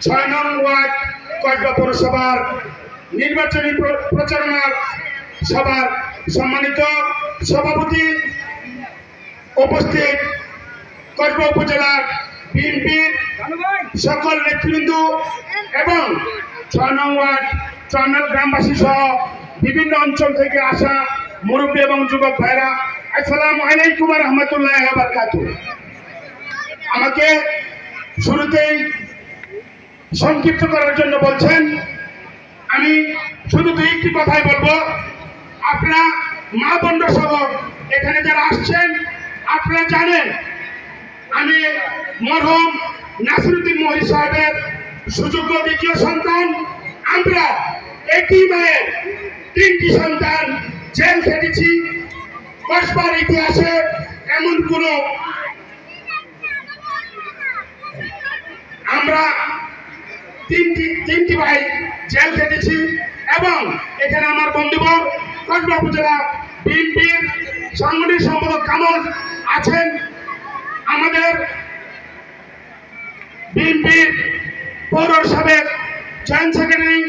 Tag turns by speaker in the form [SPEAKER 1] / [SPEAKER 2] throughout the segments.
[SPEAKER 1] ছয় নং ওয়ার্ড কসবা পৌরসভার নির্বাচনী প্র- প্রচারণার সভার সম্মানিত সভাপতি উপস্থিত কসবা উপজেলার বিএনপির সকল নেতৃবৃন্দ এবং ছয় নং ওয়ার্ড নং গ্রামবাসী সহ বিভিন্ন অঞ্চল থেকে আসা মুরব্বী এবং যুবক ভাইরা, আসসালামু আলাইকুম রহমতুল্লাহ আমাকে শুরুতেই সংক্ষিপ্ত করার জন্য বলছেন, আমি শুধু দুই একটি কথাই বলব। আপনারা মা বন্ধ সহ এখানে যারা আসছেন, আপনারা জানেন, আমি মরহুম নাসিরুদ্দিন মহি সাহেবের সুযোগ্য দ্বিতীয় সন্তান। আমরা একই মায়ের তিনটি সন্তান জেল খেটেছি। কসবার ইতিহাসে এমন কোন আমরা তিনটি তিনটি ভাই জেল খেটেছি এবং এখানে আমার বন্ধুবর কসবা উপজেলা বিএনপির সাংগঠনিক সম্পাদক কামল আছেন। আমাদের বিএনপির পৌর সাবেক জয়েন্ট সেক্রেটারি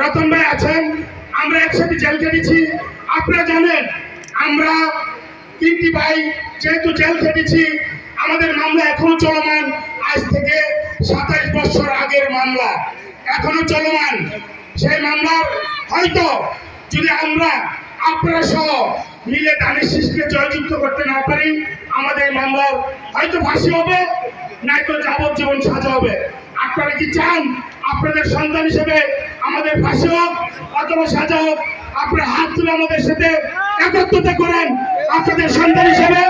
[SPEAKER 1] রতন ভাই আছেন। আমরা একসাথে জেল খেটেছি। আপনারা জানেন, আমরা তিনটি ভাই যেহেতু জেল খেটেছি, আমাদের মামলা এখনও চলমান। আজ থেকে আগের মামলা। এখনও চলমান। সেই মামলার হয়তো যদি আমরা, আপনারা সহ মিলে দানের শিশুকে জয়যুক্ত করতে না পারি, আমাদের মামলার হয়তো ফাঁসি হবে নয়তো যাবজ্জীবন সাজা হবে। আপনারা কি চান আপনাদের সন্তান হিসেবে আমাদের ফাঁসি হোক অথবা সাজা হোক, আপনারা হাত তুলে আমাদের সাথে একত্রতা করেন আপনাদের সন্তান হিসেবে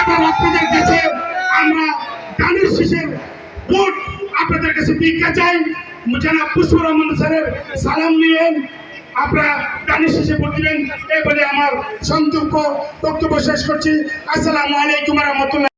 [SPEAKER 1] এবং আপনাদের কাছে আমরা দানের শিশের ভোট আপনাদের কাছে ভিক্ষা চাই। জানা পুষ্প রহমান স্যারের সালাম নিয়ে আপনারা প্রাণী শেষে ভোট দিবেন। এই বলে আমার সংযুক্ত বক্তব্য শেষ করছি। আসসালামু আলাইকুম রহমতুল্লাহ।